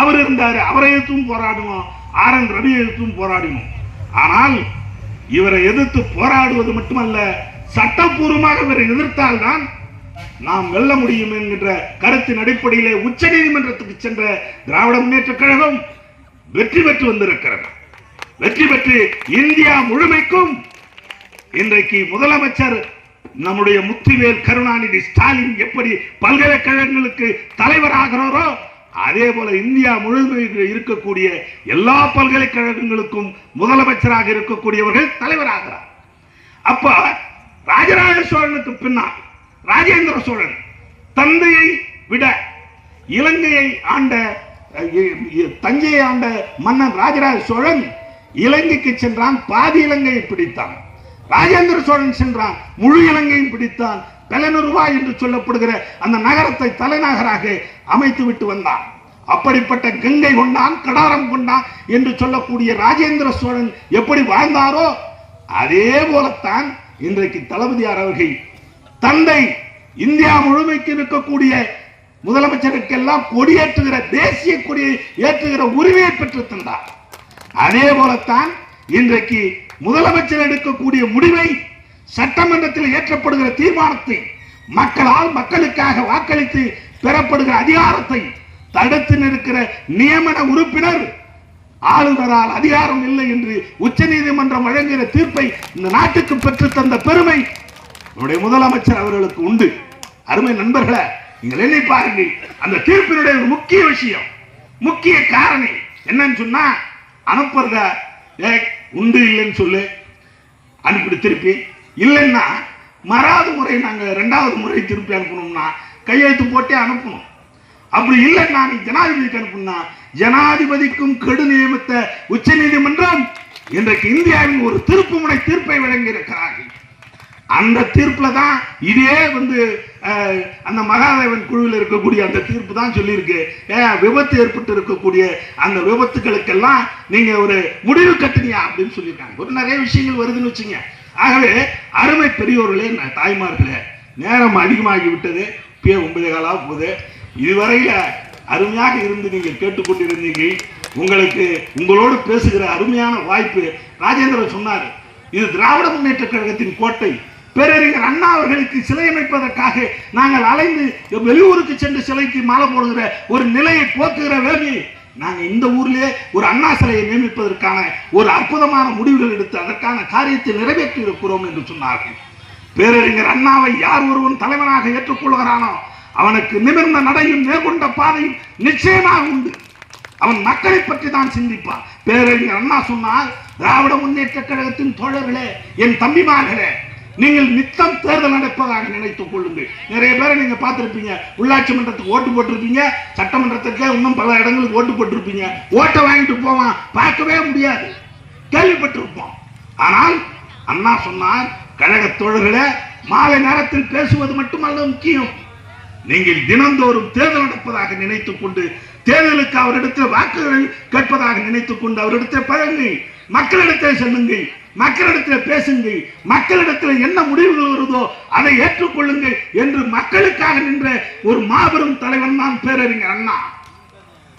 அவர் இருந்தார் அவரை எதிர்த்தும் போராடணும் ஆர் என் ரவி எதிர்த்தும் போராடினோம். ஆனால் இவரை எதிர்த்து போராடுவது மட்டுமல்ல சட்டப்பூர்வமாக இவரை எதிர்த்தால்தான் நாம் வெல்ல முடியும் என்கின்ற கருத்தின் அடிப்படையிலே உச்ச நீதிமன்றத்துக்கு சென்ற திராவிட முன்னேற்ற கழகம் வெற்றி பெற்று வந்திருக்கிறது. வெற்றி பெற்று இந்தியா முழுமைக்கும் இன்றைக்கு முதலமைச்சர் நம்முடைய முத்துவேல் கருணாநிதி ஸ்டாலின் எப்படி பல்கலைக்கழகங்களுக்கு தலைவராகிறாரோ அதே போல இந்தியா முழுமையில் இருக்கக்கூடிய எல்லா பல்கலைக்கழகங்களுக்கும் முதலமைச்சராக இருக்கக்கூடியவர்கள் தலைவராகிறார். அப்ப ராஜராஜ சோழனுக்கு பின்னால் ராஜேந்திர சோழன் தந்தையை விட இலங்கையை ஆண்ட தஞ்சையை ஆண்ட மன்னன் ராஜராஜ சோழன் இலங்கைக்கு சென்றான் பாதி இலங்கையை பிடித்தான். ராஜேந்திர சோழன் சென்றான் முழு இலங்கையும் பிடித்தான். பெலனுருவா என்று சொல்லப்படுகிற அந்த நகரத்தை தலைநகராக அமைத்து விட்டு வந்தான். அப்படிப்பட்ட கங்கை கொண்டான் கடாரம் கொண்டான் என்று சொல்லக்கூடிய ராஜேந்திர சோழன் எப்படி வாழ்ந்தாரோ அதே போலத்தான் இன்றைக்கு தளபதியார் அவர்கள் தந்தை இந்தியா முழுமைக்கு இருக்கக்கூடிய முதலமைச்சருக்கெல்லாம் கொடியேற்றுகிற தேசிய கொடியை ஏற்றுகிற உரிமையை பெற்று தந்தார். அதே போலத்தான் இன்றைக்கு முதலமைச்சர் எடுக்கக்கூடிய முடிவை சட்டமன்றத்தில் ஏற்றப்படுகிற தீர்மானத்தை மக்களால் மக்களுக்காக வாக்களித்து பெறப்படுகிற அதிகாரத்தை தடுத்து நிற்கிற நியமன உறுப்பினர் ஆளுநரால் அதிகாரம் இல்லை என்று உச்சநீதிமன்றம் வழங்குகிற தீர்ப்பை இந்த நாட்டுக்கு பெற்று தந்த பெருமை நம்முடைய முதலமைச்சர் அவர்களுக்கு உண்டு. அருமை நண்பர்களை நீங்கள் எண்ணி பாருங்கள் அந்த தீர்ப்பினுடைய ஒரு முக்கிய விஷயம் முக்கிய காரணி என்னன்னு சொன்னா அனுப்புறத ஏ உண்டு இல்லைன்னு சொல்லு அனுப்பிட்டு திருப்பி. இல்லைன்னா மறாவது முறை நாங்க ரெண்டாவது முறை திருப்பி அனுப்பணும்னா கையெழுத்து போட்டே அனுப்பணும். அப்படி இல்லைன்னா நீ ஜனாதிபதிக்கு அனுப்புனா ஜனாதிபதிக்கும் கெடு நியமித்த உச்ச நீதிமன்றம் இன்றைக்கு இந்தியாவின் ஒரு திருப்புமுனை தீர்ப்பை வழங்கியிருக்கிறார்கள். அந்த தீர்ப்புல தான் இதே வந்து அஹ், அந்த மகாதேவன் குழுவில் இருக்கக்கூடிய அந்த தீர்ப்பு தான் சொல்லியிருக்கு. ஏன் விபத்து ஏற்பட்டு இருக்கக்கூடிய அந்த விபத்துகளுக்கெல்லாம் நீங்க ஒரு முடிவு கட்டுனியா அப்படின்னு சொல்லியிருக்காங்க. ஒரு நிறைய விஷயங்கள் வருதுன்னு வச்சுங்க. ஆகவே அருமை பெரியோர்களே தாய்மார்களே நேரம் அதிகமாகி விட்டது. பே ஒன்பது காலாக போகுது. இதுவரையில் அருமையாக இருந்து நீங்கள் கேட்டுக்கொண்டிருந்தீங்க உங்களுக்கு உங்களோடு பேசுகிற அருமையான வாய்ப்பு ராஜேந்திரன் சொன்னார். இது திராவிட முன்னேற்ற கழகத்தின் கோட்டை. பேரறிஞர் அண்ணா அவர்களுக்கு சிலை அமைப்பதற்காக நாங்கள் அலைந்து வெளியூருக்கு சென்று சிலைக்கு மாலை போடுகிற ஒரு நிலையை போக்குகிற வேலை நாங்கள் இந்த ஊரிலே ஒரு அண்ணா சிலையை நியமிப்பதற்கான ஒரு அற்புதமான முடிவுகள் எடுத்து அதற்கான காரியத்தை நிறைவேற்றி இருக்கிறோம் என்று சொன்னார்கள். பேரறிஞர் அண்ணாவை யார் ஒருவன் தலைவனாக ஏற்றுக்கொள்கிறானோ அவனுக்கு நிமிர்ந்த நடையும் மேற்கொண்ட பாதையும் நிச்சயமாக உண்டு. அவன் மக்களை பற்றி தான் சிந்திப்பான். பேரறிஞர் அண்ணா சொன்னால் திராவிட முன்னேற்ற கழகத்தின் தோழர்களே என் தம்பிமார்களே நீங்கள் நித்தம் தேர்தல் நடப்பதாக நினைத்துக் கொள்ளுங்கள். நிறைய பேரை நீங்க பார்த்திருப்பீங்க. உள்ளாட்சி மன்றத்துக்கு ஓட்டு போட்டிருப்பீங்க. சட்டமன்றத்துக்கு இன்னும் பல இடங்களுக்கு ஓட்டு போட்டிருப்பீங்க. ஓட்டை வாங்கிட்டு போவான். பார்க்கவே முடியாது. கேள்விப்பட்டிருப்போம். ஆனால் அண்ணா சொன்னார் கழக தோழர்களே மாலை நேரத்தில் பேசுவது மட்டுமல்ல முக்கியம். நீங்கள் தினந்தோறும் தேர்தல் நடப்பதாக நினைத்துக் கொண்டு தேர்தலுக்கு அவரிடத்தில் வாக்குகள் கேட்பதாக நினைத்துக் கொண்டு அவரிடத்தில் பழகுங்கள் மக்களிடத்தில் செல்லுங்கள் மக்களிடத்தில் பேசுங்கள் மக்களிடத்தில் என்ன முடிவுகள் வருதோ அதை ஏற்றுக்கொள்ளுங்கள் என்று மக்களுக்காக நின்ற ஒரு மாபெரும் தலைவன் தான் பேரறிஞர் அண்ணா.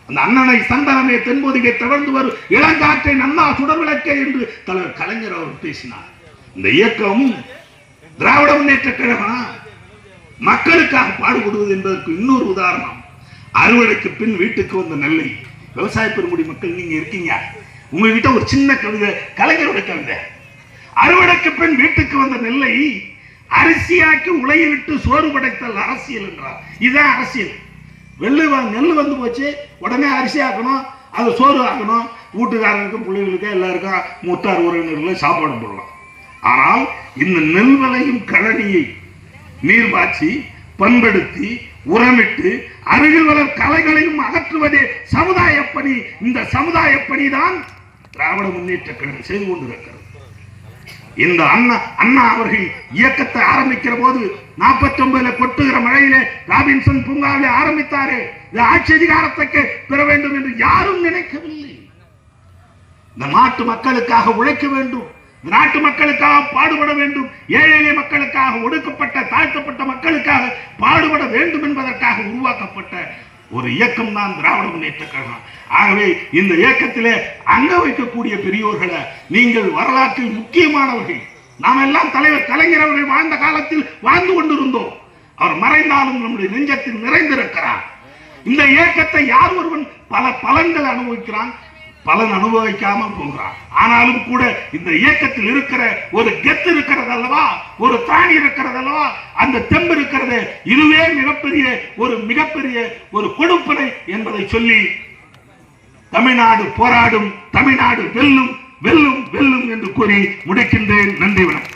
அந்த அண்ணனை சந்தனமே தென்போதிகை தவழ்ந்து வரும் இளங்காற்றை நன்னா சுடர்விளக்கே என்று தலைவர் கலைஞர் அவர் பேசினார். இந்த இயக்கம் திராவிட முன்னேற்ற கழகம்? மக்களுக்காக பாடுபடுவது என்பதற்கு இன்னொரு உதாரணம். அறுவடைக்கு பின் வீட்டுக்கு வந்த நெல்லை. விவசாய பெருமுடி மக்கள் நீங்க இருக்கீங்க. உங்ககிட்ட ஒரு சின்ன கவிதை கலைஞரோட கவிதை. அறுவடைக்கு பின் வீட்டுக்கு வந்த நெல்லை அரிசியாக்கி உலைய விட்டு சோறு படைத்தல் அரசியல் என்றார். இதுதான் அரசியல். வெள்ளு நெல் வந்து போச்சு. உடனே அரிசி ஆக்கணும். அது சோறு ஆக்கணும். வீட்டுக்காரனுக்கும் பிள்ளைகளுக்கும் எல்லாருக்கும் மூத்தார் உறவினர்களும் சாப்பாடு போடலாம். ஆனால் இந்த நெல் விளையும் கழனியை நீர் பாய்ச்சி பண்படுத்தி உரமிட்டு அருகில் வளர் கலைகளையும் அகற்றுவதே சமுதாய பணி இந்த சமுதாய பணிதான் திராவிட முன்னேற்ற கழகம் செய்து கொண்டிருக்கிறது. இந்த அண்ணா அண்ணா அவர்கள் இயக்கத்தை ஆரம்பிக்கிற போது நாற்பத்தி ஒன்பதுல கொட்டுகிற மழையிலே ராபின்சன் பூங்காவிலே ஆரம்பித்தாரே. இந்த ஆட்சி அதிகாரத்தை பெற வேண்டும் என்று யாரும் நினைக்கவில்லை. இந்த நாட்டு மக்களுக்காக உழைக்க வேண்டும். நாட்டு மக்களுக்காக பாடுபட வேண்டும் ஏழை எளிய மக்களுக்காக ஒடுக்கப்பட்ட தாழ்த்தப்பட்ட மக்களுக்காக பாடுபட வேண்டும் என்பதற்காக உருவாக்கப்பட்ட ஒரு இயக்கம் தான் திராவிட முன்னேற்ற கழகம். ஆகவே இந்த இயக்கத்திலே அங்க வைக்கக்கூடிய பெரியோர்களை நீங்கள் வரலாற்றில் முக்கியமானவர்கள். நாம் எல்லாம் தலைவர் கலைஞர் அவர்கள் வாழ்ந்த காலத்தில் வாழ்ந்து கொண்டிருந்தோம். அவர் மறைந்தாலும் நம்முடைய நெஞ்சத்தில் நிறைந்திருக்கிறார். இந்த இயக்கத்தை யார் ஒருவன் பல பலன்கள் அனுபவிக்கிறான்? பலன் அனுபவிக்காமல் போகிறான் ஆனாலும் கூட இந்த இயக்கத்தில் இருக்கிற ஒரு கெத்து இருக்கிறது அல்லவா ஒரு தாணி இருக்கிறது அல்லவா அந்த தெம்பு இருக்கிறது இதுவே மிகப்பெரிய ஒரு மிகப்பெரிய ஒரு கொடுப்பனை என்பதை சொல்லி தமிழ்நாடு போராடும் தமிழ்நாடு வெல்லும் வெல்லும் வெல்லும் என்று கூறி முடிக்கின்றேன். நன்றி வணக்கம்.